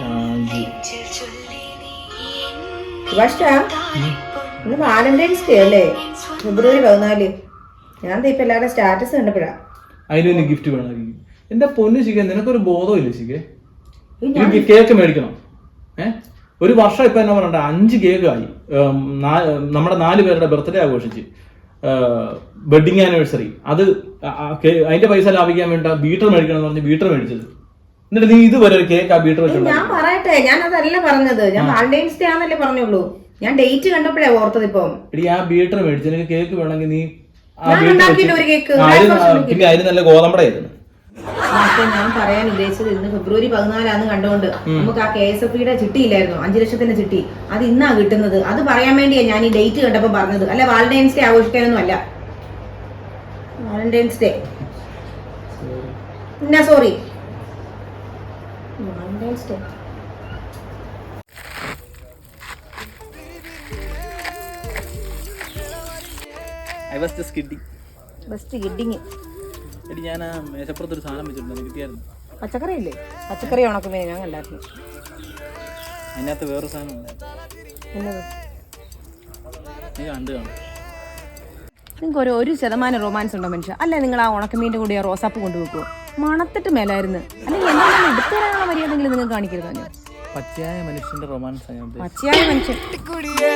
ഇന്ന് Valentine's day അല്ലേ? ഫെബ്രുവരി പതിനാല്. ഞാൻ ഇപ്പൊ എല്ലാവരുടെ സ്റ്റാറ്റസ് കണ്ടപ്പോഴാ. അതിന് ഗിഫ്റ്റ് വേണമായിരിക്കും. എന്റെ പൊന്നു ശിഖ? നിനക്കൊരു ബോധമില്ല ശിഖേ? എനിക്ക് കേക്ക് മേടിക്കണം. ഏ? ഒരു വർഷം ഇപ്പൊ എന്നാ പറയണ്ട? അഞ്ച് കേക്ക് ആയി. നമ്മുടെ നാല് പേരുടെ ബർത്ത്ഡേ ആഘോഷിച്ച്. വെഡിങ് ആനിവേഴ്സറി അത് അതിന്റെ പൈസ ലാഭിക്കാൻ വേണ്ട ബീറ്റർ മേടിക്കണം എന്ന് പറഞ്ഞ് ബീറ്റർ മേടിച്ചത്. എന്നിട്ട് നീ ഇതുവരെ ഒരു കേക്ക് ആ ബീറ്റർ വെച്ചു ഞാൻ പറയട്ടെ ഞാൻ അതല്ല പറഞ്ഞത്. ഞാൻ വാലന്റൈൻസ് ഡേ ആണെന്നല്ലേ പറഞ്ഞുള്ളൂ. ഞാൻ ഡേറ്റ് കണ്ടപ്പോഴേ ഓർത്തത് ഇപ്പം. എടി ആ ബീറ്റർ മേടിച്ച് നിനക്ക് കേക്ക് വേണമെങ്കിൽ നീ ആ ഞാൻ ഉണ്ടാക്കിയില്ല ഒരു കേക്ക് ആ, പിന്നെ അതിന് നല്ല ഗോതമ്പടായിരുന്നു പക്ഷേ ഞാൻ പറയാൻ ഉദ്ദേശിച്ചത് ഇന്ന് ഫെബ്രുവരി പതിനാലാന്ന് കണ്ടുകൊണ്ട് നമുക്ക് ആ കെ എസ് എഫ് യുടെ ചിട്ടിയില്ലായിരുന്നു. അഞ്ചു ലക്ഷത്തിന്റെ ചിട്ടി. അത് ഇന്നാ കിട്ടുന്നത്. അത് പറയാൻ വേണ്ടിയാ ഞാൻ ഈ ഡേറ്റ് കണ്ടപ്പോ പറഞ്ഞത്. അല്ല വാലന്റൈൻസ് ഡേ ആഘോഷിക്കാനൊന്നും അല്ല. വാലന്റൈൻസ് ഡേ എന്നാ sorry Valentine's day I was just kidding. Best kidding എടി ഞാൻ ആ മേശപ്പുറത്ത് ഒരു സാധനം വെച്ചിട്ടുണ്ട് കിട്ടിയായിരുന്നു. പച്ചക്കറി ഇല്ലേ പച്ചക്കറി ഉണക്കുമേ ഞാൻ കണ്ടായിരുന്നു. അതിനകത്ത് വേറൊരു സാധനം ഉണ്ടായിരുന്നു എന്നത്? നീ കണ്ടു കാണും. നിങ്ങൾക്ക് ഒരു ഒരു ശതമാനം റൊമാൻസ് ഉണ്ടോ മനുഷ്യ? അല്ലെ നിങ്ങൾ ആ ഉണക്കമീന്റെ കൂടി ആ റോസാപ്പ് കൊണ്ടുവെക്കുമോ മണത്തിട്ട് മേലായിരുന്നു. അല്ലെങ്കിൽ എടുത്തു തരാനുള്ള മര്യാദയെങ്കിലും നിങ്ങൾ കാണിക്കരുത്? പച്ചയായ മനുഷ്യന്റെ റൊമാൻസ്. പച്ചയായ മനുഷ്യൻ. കുടിയേ.